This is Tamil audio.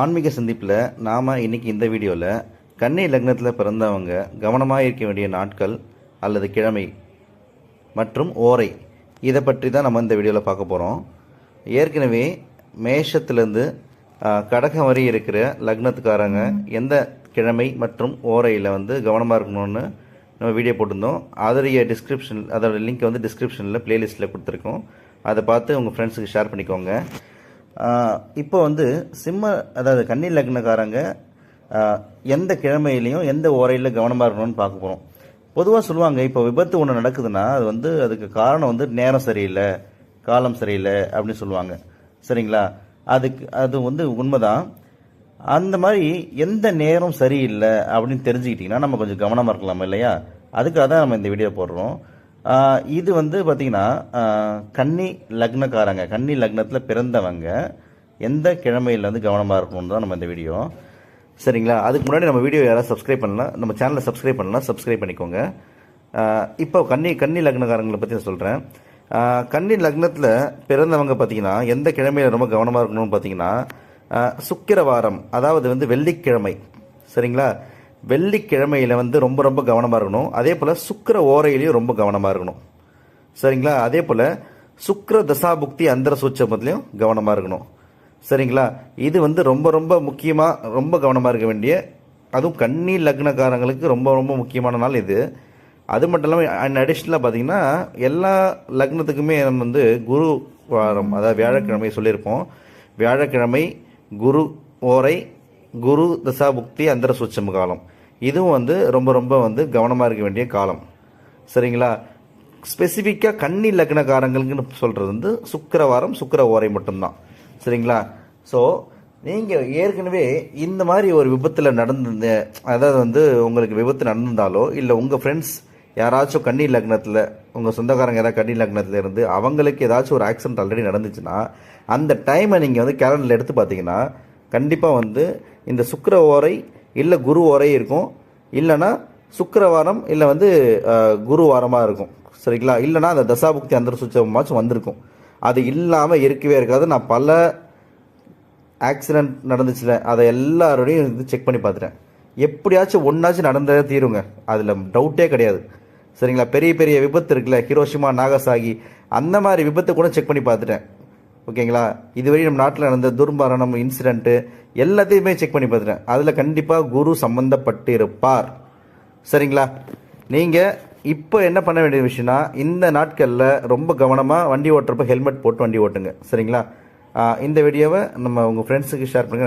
ஆன்மீக சந்திப்பில் நாம் இன்னைக்கு இந்த வீடியோவில் கன்னி லக்னத்தில் பிறந்தவங்க கவனமாக இருக்க வேண்டிய நாட்கள் அல்லது கிழமை மற்றும் ஓரை இதை பற்றி தான் நம்ம இந்த வீடியோவில் பார்க்க போகிறோம் ஏற்கனவே மேஷத்துலேருந்து கடகம் வரை இருக்கிற லக்னத்துக்காரங்க எந்த கிழமை மற்றும் ஓரையில் வந்து கவனமாக இருக்கணும்னு நம்ம வீடியோ போட்டிருந்தோம். அதோடைய டிஸ்கிரிப்ஷன் அதோட லிங்க் வந்து டிஸ்கிரிப்ஷனில் ப்ளேலிஸ்ட்டில் கொடுத்துருக்கோம். அதை பார்த்து உங்கள் ஃப்ரெண்ட்ஸுக்கு ஷேர் பண்ணிக்கோங்க. இப்போ வந்து சிம்ம அதாவது கன்னி லக்னக்காரங்க எந்த கிழமையிலையும் எந்த ஓரையில் கவனமாக இருக்கணும்னு பார்க்க போகிறோம் பொதுவாக சொல்லுவாங்க இப்போ விபத்து ஒன்று நடக்குதுன்னா அது வந்து அதுக்கு காரணம் வந்து நேரம் சரியில்லை காலம் சரியில்லை அப்படின்னு சொல்லுவாங்க. சரிங்களா? அதுக்கு அது வந்து உண்மைதான். அந்த மாதிரி எந்த நேரம் சரியில்லை அப்படின்னு தெரிஞ்சுக்கிட்டிங்கன்னா நம்ம கொஞ்சம் கவனமாக இருக்கலாம் இல்லையா? அதுக்காக தான் நம்ம இந்த வீடியோ போடுறோம். இது வந்து பார்த்திங்கன்னா கன்னி லக்னக்காரங்க கன்னி லக்னத்தில் பிறந்தவங்க எந்த கிழமையில் வந்து கவனமாக இருக்கணும்னு தான் நம்ம இந்த வீடியோ. சரிங்களா? அதுக்கு முன்னாடி நம்ம வீடியோ யாராவது சப்ஸ்கிரைப் பண்ணலாம் நம்ம சேனலை சப்ஸ்கிரைப் பண்ணலாம் சப்ஸ்கிரைப் பண்ணிக்கோங்க. இப்போ கன்னி கன்னி லக்னக்காரங்களை பற்றி நான் சொல்கிறேன் கன்னி லக்னத்தில் பிறந்தவங்க பார்த்தீங்கன்னா எந்த கிழமையில் ரொம்ப கவனமாக இருக்கணும்னு பார்த்தீங்கன்னா சுக்கிரவாரம் சுக்கிர வாரம் அதாவது வந்து வெள்ளிக்கிழமை. சரிங்களா? வெள்ளிக்கிழமையில் வந்து ரொம்ப ரொம்ப கவனமாக இருக்கணும். அதே போல் சுக்கர ஓரையிலையும் ரொம்ப கவனமாக இருக்கணும். சரிங்களா? அதே போல் சுக்கர தசாபுக்தி அந்தர சூட்சமத்துலையும் கவனமாக இருக்கணும். சரிங்களா? இது வந்து ரொம்ப ரொம்ப முக்கியமாக ரொம்ப கவனமாக இருக்க வேண்டிய அதுவும் கன்னி லக்னக்காரங்களுக்கு ரொம்ப ரொம்ப முக்கியமான நாள் இது. அது மட்டும் இல்லாமல் அண்ட் அடிஷ்னலாக பார்த்தீங்கன்னா எல்லா லக்னத்துக்குமே நம்ம வந்து குரு வாரம் அதாவது வியாழக்கிழமை சொல்லியிருப்போம். வியாழக்கிழமை குரு ஓரை குரு தசாபுக்தி அந்தர சூட்சம காலம். இதுவும் வந்து ரொம்ப ரொம்ப வந்து கவனமாக இருக்க வேண்டிய காலம். சரிங்களா? ஸ்பெசிஃபிக்காக கன்னி லக்னக்காரங்களுக்குன்னு சொல்கிறது வந்து சுக்கரவாரம் சுக்கர ஓரை மட்டும்தான். சரிங்களா? ஸோ நீங்கள் ஏற்கனவே இந்த மாதிரி ஒரு விபத்தில் நடந்து அதாவது வந்து உங்களுக்கு விபத்து நடந்திருந்தாலோ இல்லை உங்கள் ஃப்ரெண்ட்ஸ் யாராச்சும் கன்னி லக்னத்தில் உங்கள் சொந்தக்காரங்க ஏதாவது கன்னி லக்னத்தில் இருந்து அவங்களுக்கு ஏதாச்சும் ஒரு ஆக்சிடென்ட் ஆல்ரெடி நடந்துச்சுன்னா அந்த டைமை நீங்கள் வந்து கேலண்டரில் எடுத்து பார்த்தீங்கன்னா கண்டிப்பாக வந்து இந்த சுக்கர ஓரை இல்லை குரு ஓரை இருக்கும். இல்லைன்னா சுக்கரவாரம் இல்லை வந்து குருவாரமாக குரு வாரமாக இருக்கும். சரிங்களா? இல்லைன்னா அந்த தசாபுக்தி அந்த சுச்சமாச்சும் வந்திருக்கும். அது இல்லாமல் இருக்கவே இருக்காது. நான் பல ஆக்சிடெண்ட் நடந்துச்சுல அதை எல்லாரோடையும் இது செக் பண்ணி பார்த்துட்டேன் எப்படியாச்சும் ஒன்றாச்சும் நடந்ததே தீருங்க. அதில் டவுட்டே கிடையாது. சரிங்களா? பெரிய பெரிய விபத்து இருக்குல்ல ஹிரோஷிமா நாகசாகி அந்த மாதிரி விபத்தை கூட செக் பண்ணி பார்த்துட்டேன் ஓகேங்களா? இதுவரை நம்ம நாட்டில் நடந்த துர்மரணம் இன்சிடென்ட்டு எல்லாத்தையுமே செக் பண்ணி பார்த்துட்டேன். அதில் கண்டிப்பாக குரு சம்மந்தப்பட்டு இருப்பார் சரிங்களா? நீங்கள் இப்போ என்ன பண்ண வேண்டிய விஷயம்னா இந்த நாட்களில் ரொம்ப கவனமாக வண்டி ஓட்டுறப்ப ஹெல்மெட் போட்டு வண்டி ஓட்டுங்க. சரிங்களா? இந்த வீடியோவை நம்ம உங்கள் ஃப்ரெண்ட்ஸுக்கு ஷேர் பண்ணுங்கள்